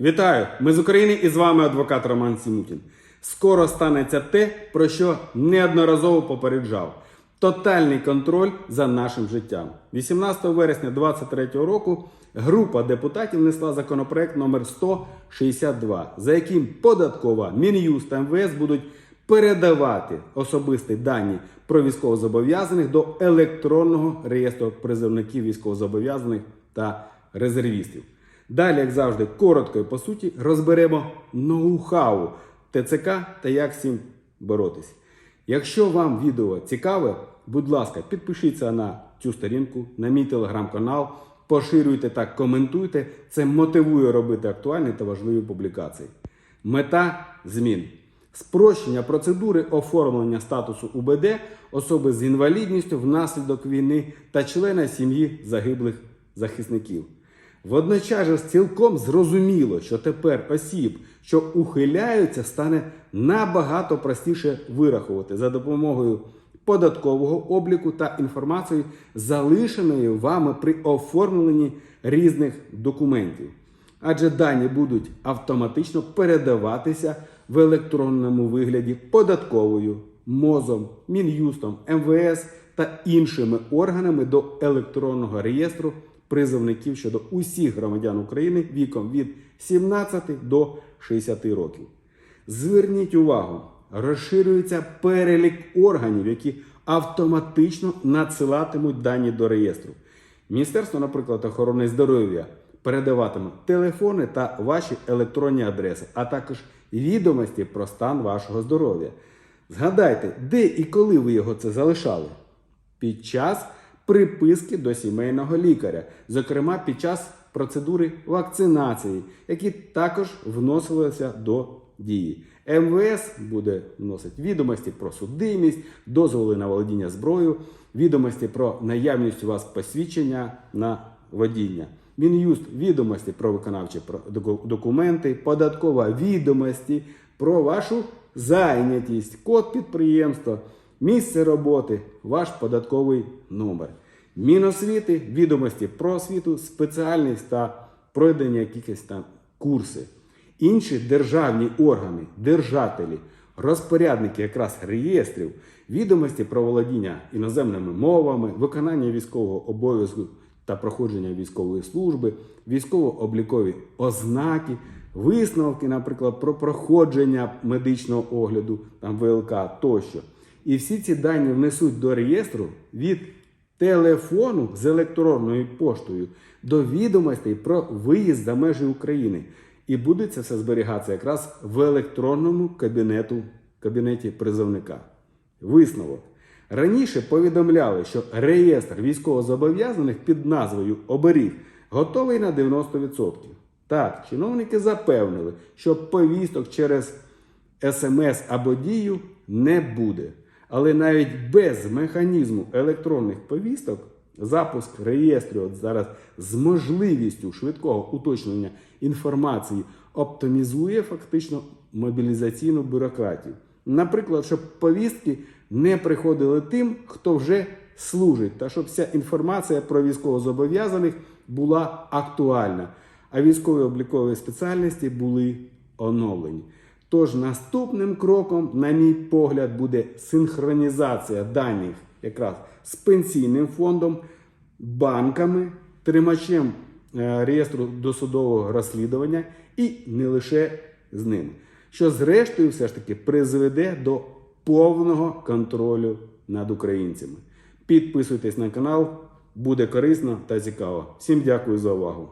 Вітаю! Ми з України і з вами адвокат Роман Сімутін. Скоро станеться те, про що неодноразово попереджав: тотальний контроль за нашим життям. 18 вересня 2023 року група депутатів внесла законопроект номер 162, за яким податкова, Мін'юст та МВС будуть передавати особисті дані про військовозобов'язаних до електронного реєстру призовників військовозобов'язаних та резервістів. Далі, як завжди, коротко і по суті, розберемо ноу-хау ТЦК та як з цим боротись. Якщо вам відео цікаве, будь ласка, підпишіться на цю сторінку, на мій телеграм-канал, поширюйте та коментуйте. Це мотивує робити актуальні та важливі публікації. Мета змін. Спрощення процедури оформлення статусу УБД особи з інвалідністю внаслідок війни та члена сім'ї загиблих захисників. Водночас цілком зрозуміло, що тепер осіб, що ухиляються, стане набагато простіше вирахувати за допомогою податкового обліку та інформації, залишеної вами при оформленні різних документів. Адже дані будуть автоматично передаватися в електронному вигляді податковою, МОЗом, Мін'юстом, МВС та іншими органами до електронного реєстру призовників щодо усіх громадян України віком від 17 до 60 років. Зверніть увагу, розширюється перелік органів, які автоматично надсилатимуть дані до реєстру. Міністерство, наприклад, охорони здоров'я передаватиме телефони та ваші електронні адреси, а також відомості про стан вашого здоров'я. Згадайте, де і коли ви його це залишали? Під час приписки до сімейного лікаря, зокрема під час процедури вакцинації, які також вносилися до дії. МВС буде вносити відомості про судимість, дозволи на володіння зброєю, відомості про наявність у вас посвідчення на водіння. Мін'юст відомості про виконавчі документи, податкова відомості про вашу зайнятість, код підприємства, місце роботи, ваш податковий номер. Міносвіти, відомості про освіту, спеціальність та пройдення якихось там курси. Інші державні органи, держателі, розпорядники якраз реєстрів, відомості про володіння іноземними мовами, виконання військового обов'язку та проходження військової служби, військово-облікові ознаки, висновки, наприклад, про проходження медичного огляду, там ВЛК тощо. І всі ці дані внесуть до реєстру від телефону з електронною поштою до відомостей про виїзд за межі України. І буде це все зберігатися якраз в електронному кабінету, кабінеті призовника. Висновок. Раніше повідомляли, що реєстр військовозобов'язаних під назвою Оберіг готовий на 90%. Так, чиновники запевнили, що повісток через смс або дію не буде. Але навіть без механізму електронних повісток запуск реєстру от зараз з можливістю швидкого уточнення інформації оптимізує фактично мобілізаційну бюрократію. Наприклад, щоб повістки не приходили тим, хто вже служить, та щоб вся інформація про військовозобов'язаних була актуальна, а військові облікові спеціальності були оновлені. Тож наступним кроком, на мій погляд, буде синхронізація даних якраз з пенсійним фондом, банками, тримачем е, реєстру досудового розслідування і не лише з ним. Що зрештою все ж таки призведе до повного контролю над українцями. Підписуйтесь на канал, буде корисно та цікаво. Всім дякую за увагу.